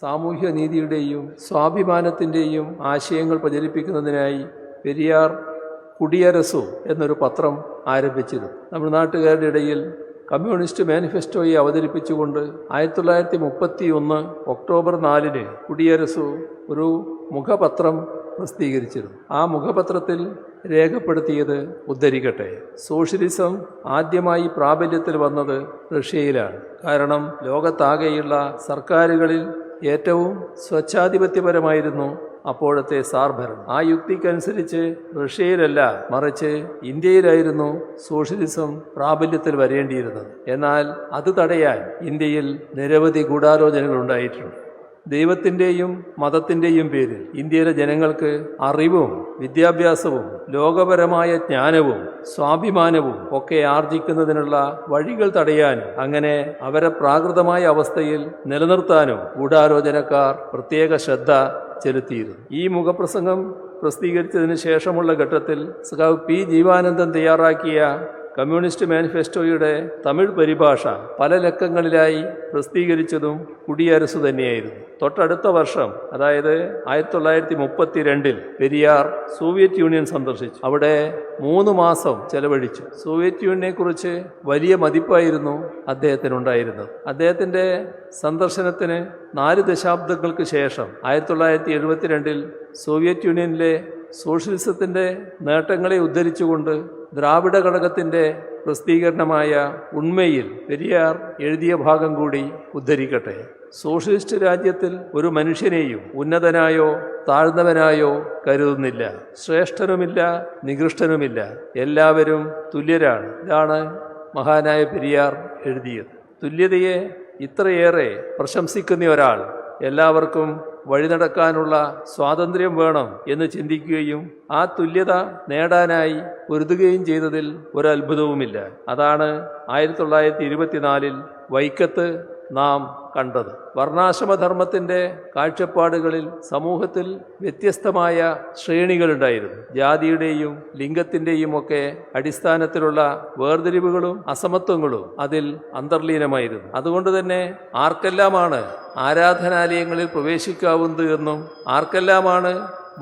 സാമൂഹ്യ നീതിയുടെയും സ്വാഭിമാനത്തിന്റെയും ആശയങ്ങൾ പ്രചരിപ്പിക്കുന്നതിനായി പെരിയാർ കുടിയരസു എന്നൊരു പത്രം ആരംഭിച്ചിരുന്നു. തമിഴ്നാട്ടുകാരുടെ ഇടയിൽ കമ്മ്യൂണിസ്റ്റ് മാനിഫെസ്റ്റോയെ അവതരിപ്പിച്ചുകൊണ്ട് ആയിരത്തി തൊള്ളായിരത്തി മുപ്പത്തി ഒന്ന് ഒക്ടോബർ നാലിന് കുടിയരസു ഒരു മുഖപത്രം പ്രസിദ്ധീകരിച്ചിരുന്നു. ആ മുഖപത്രത്തിൽ രേഖപ്പെടുത്തിയത് ഉദ്ധരിക്കട്ടെ. സോഷ്യലിസം ആദ്യമായി പ്രാബല്യത്തിൽ വന്നത് റഷ്യയിലാണ്. കാരണം ലോകത്താകെയുള്ള സർക്കാരുകളിൽ ഏറ്റവും സ്വച്ഛാധിപത്യപരമായിരുന്നു അപ്പോഴത്തെ സാർഭരണം ആ യുക്തിക്കനുസരിച്ച് റഷ്യയിലല്ല മറിച്ച് ഇന്ത്യയിലായിരുന്നു സോഷ്യലിസം പ്രാബല്യത്തിൽ വരേണ്ടിയിരുന്നത്. എന്നാൽ അത് തടയാൻ ഇന്ത്യയിൽ നിരവധി ഗൂഢാലോചനകൾ ഉണ്ടായിട്ടുണ്ട്. ദൈവത്തിന്റെയും മതത്തിന്റെയും പേരിൽ ഇന്ത്യയിലെ ജനങ്ങൾക്ക് അറിവും വിദ്യാഭ്യാസവും ലോകപരമായ ജ്ഞാനവും സ്വാഭിമാനവും ഒക്കെ ആർജിക്കുന്നതിനുള്ള വഴികൾ തടയാനും അങ്ങനെ അവരെ പ്രാകൃതമായ അവസ്ഥയിൽ നിലനിർത്താനും ഗൂഢാലോചനക്കാർ പ്രത്യേക ശ്രദ്ധ ചെലുത്തിയിരുന്നു. ഈ മുഖപ്രസംഗം പ്രസിദ്ധീകരിച്ചതിന് ശേഷമുള്ള ഘട്ടത്തിൽ സഖാവ് പി ജീവാനന്ദൻ തയ്യാറാക്കിയ കമ്മ്യൂണിസ്റ്റ് മാനിഫെസ്റ്റോയുടെ തമിഴ് പരിഭാഷ പല ലക്കങ്ങളിലായി പ്രസിദ്ധീകരിച്ചതും കുടിയരസു തന്നെയായിരുന്നു. തൊട്ടടുത്ത വർഷം അതായത് ആയിരത്തി തൊള്ളായിരത്തി മുപ്പത്തി രണ്ടിൽ പെരിയാർ സോവിയറ്റ് യൂണിയൻ സന്ദർശിച്ചു. അവിടെ മൂന്ന് മാസം ചെലവഴിച്ചു. സോവിയറ്റ് യൂണിയനെ കുറിച്ച് വലിയ മതിപ്പായിരുന്നു അദ്ദേഹത്തിനുണ്ടായിരുന്നത്. അദ്ദേഹത്തിന്റെ സന്ദർശനത്തിന് നാല് ദശാബ്ദങ്ങൾക്ക് ശേഷം ആയിരത്തി തൊള്ളായിരത്തി എഴുപത്തിരണ്ടിൽ സോവിയറ്റ് യൂണിയനിലെ സോഷ്യലിസത്തിന്റെ നേട്ടങ്ങളെ ഉദ്ധരിച്ചുകൊണ്ട് ദ്രാവിഡ ഘടകത്തിന്റെ പ്രസിദ്ധീകരണമായ ഉണ്മയിൽ പെരിയാർ എഴുതിയ ഭാഗം കൂടി ഉദ്ധരിക്കട്ടെ. സോഷ്യലിസ്റ്റ് രാജ്യത്തിൽ ഒരു മനുഷ്യനെയും ഉന്നതനായോ താഴ്ന്നവനായോ കരുതുന്നില്ല. ശ്രേഷ്ഠനുമില്ല നികൃഷ്ടനുമില്ല. എല്ലാവരും തുല്യരാണ്. ഇതാണ് മഹാനായ പെരിയാർ എഴുതിയത്. തുല്യതയെ ഇത്രയേറെ പ്രശംസിക്കുന്ന ഒരാൾ എല്ലാവർക്കും വഴി നടക്കാനുള്ള സ്വാതന്ത്ര്യം വേണം എന്ന് ചിന്തിക്കുകയും ആ തുല്യത നേടാനായി പൊരുതുകയും ചെയ്തതിൽ ഒരത്ഭുതവുമില്ല. അതാണ് ആയിരത്തി തൊള്ളായിരത്തി ഇരുപത്തിനാലിൽ വൈക്കത്ത് നാം കണ്ടത്. വർണാശ്രമധർമ്മത്തിന്റെ കാഴ്ചപ്പാടുകളിൽ സമൂഹത്തിൽ വ്യത്യസ്തമായ ശ്രേണികളുണ്ടായിരുന്നു. ജാതിയുടെയും ലിംഗത്തിന്റെയും ഒക്കെ അടിസ്ഥാനത്തിലുള്ള വേർതിരിവുകളും അസമത്വങ്ങളും അതിൽ അന്തർലീനമായിരുന്നു. അതുകൊണ്ട് തന്നെ ആർക്കെല്ലാമാണ് ആരാധനാലയങ്ങളിൽ പ്രവേശിക്കാവുന്നത് എന്നും ആർക്കെല്ലാമാണ്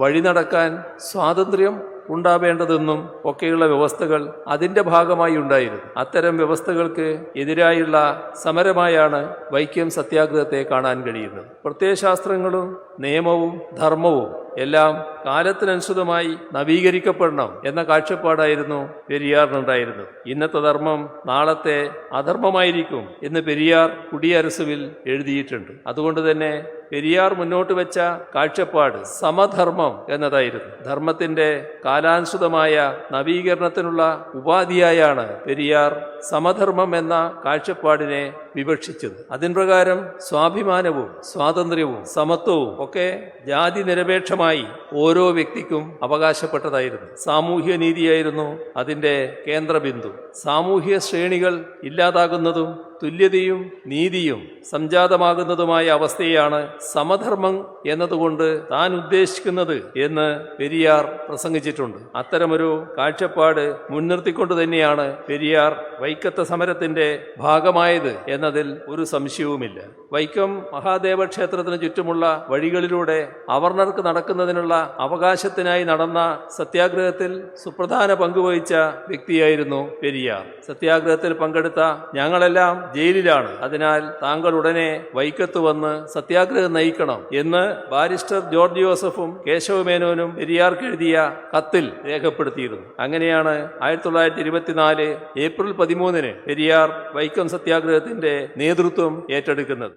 വഴി നടക്കാൻ സ്വാതന്ത്ര്യം ഉണ്ടാവേണ്ടതെന്നും ഒക്കെയുള്ള വ്യവസ്ഥകൾ അതിന്റെ ഭാഗമായി ഉണ്ടായിരുന്നു. അത്തരം വ്യവസ്ഥകൾക്ക് എതിരായുള്ള സമരമായാണ് വൈക്കം സത്യാഗ്രഹത്തെ കാണാൻ കഴിയുന്നത്. പ്രത്യയശാസ്ത്രങ്ങളും നിയമവും ധർമ്മവും എല്ലാം കാലത്തിനനുസൃതമായി നവീകരിക്കപ്പെടണം എന്ന കാഴ്ചപ്പാടായിരുന്നു പെരിയാറിനുണ്ടായിരുന്നത്. ഇന്നത്തെ ധർമ്മം നാളത്തെ അധർമ്മമായിരിക്കും എന്ന് പെരിയാർ കുടിയരസുവിൽ എഴുതിയിട്ടുണ്ട്. അതുകൊണ്ട് തന്നെ പെരിയാർ മുന്നോട്ട് വെച്ച കാഴ്ചപ്പാട് സമധർമ്മം എന്നതായിരുന്നു. ധർമ്മത്തിന്റെ കാലാനുസൃതമായ നവീകരണത്തിനുള്ള ഉപാധിയായാണ് പെരിയാർ സമധർമ്മം എന്ന കാഴ്ചപ്പാടിനെ വിവക്ഷിച്ചത്. അതിൻ പ്രകാരം സ്വാഭിമാനവും സ്വാതന്ത്ര്യവും സമത്വവും ഒക്കെ ജാതി നിരപേക്ഷമായി ഓരോ വ്യക്തിക്കും അവകാശപ്പെട്ടതായിരുന്നു. സാമൂഹ്യ നീതിയായിരുന്നു അതിന്റെ കേന്ദ്രബിന്ദു. സാമൂഹ്യ ശ്രേണികൾ ഇല്ലാതാകുന്നതും തുല്യതയും നീതിയും സംജാതമാകുന്നതുമായ അവസ്ഥയാണ് സമധർമ്മം എന്നതുകൊണ്ട് താൻ ഉദ്ദേശിക്കുന്നത് എന്ന് പെരിയാർ പ്രസംഗിച്ചിട്ടുണ്ട്. അത്തരമൊരു കാഴ്ചപ്പാട് മുൻനിർത്തിക്കൊണ്ട് തന്നെയാണ് പെരിയാർ വൈക്കത്ത സമരത്തിന്റെ ഭാഗമായത് എന്നതിൽ ഒരു സംശയവുമില്ല. വൈക്കം മഹാദേവ ക്ഷേത്രത്തിന് ചുറ്റുമുള്ള വഴികളിലൂടെ അവർണർക്ക് നടക്കുന്നതിനുള്ള അവകാശത്തിനായി നടന്ന സത്യാഗ്രഹത്തിൽ സുപ്രധാന പങ്കുവഹിച്ച വ്യക്തിയായിരുന്നു പെരിയാർ. സത്യാഗ്രഹത്തിൽ പങ്കെടുത്ത ഞങ്ങളെല്ലാം ജയിലിലാണ്. അതിനാൽ താങ്കൾ ഉടനെ വൈക്കത്ത് വന്ന് സത്യാഗ്രഹം നയിക്കണം എന്ന് ബാരിസ്റ്റർ ജോർജ് ജോസഫും കേശവമേനോനും പെരിയാർക്ക് എഴുതിയ കത്തിൽ രേഖപ്പെടുത്തിയിരുന്നു. അങ്ങനെയാണ് ആയിരത്തി തൊള്ളായിരത്തി ഇരുപത്തിനാല് ഏപ്രിൽ പതിമൂന്നിന് പെരിയാർ വൈക്കം സത്യാഗ്രഹത്തിന്റെ നേതൃത്വം ഏറ്റെടുക്കുന്നത്.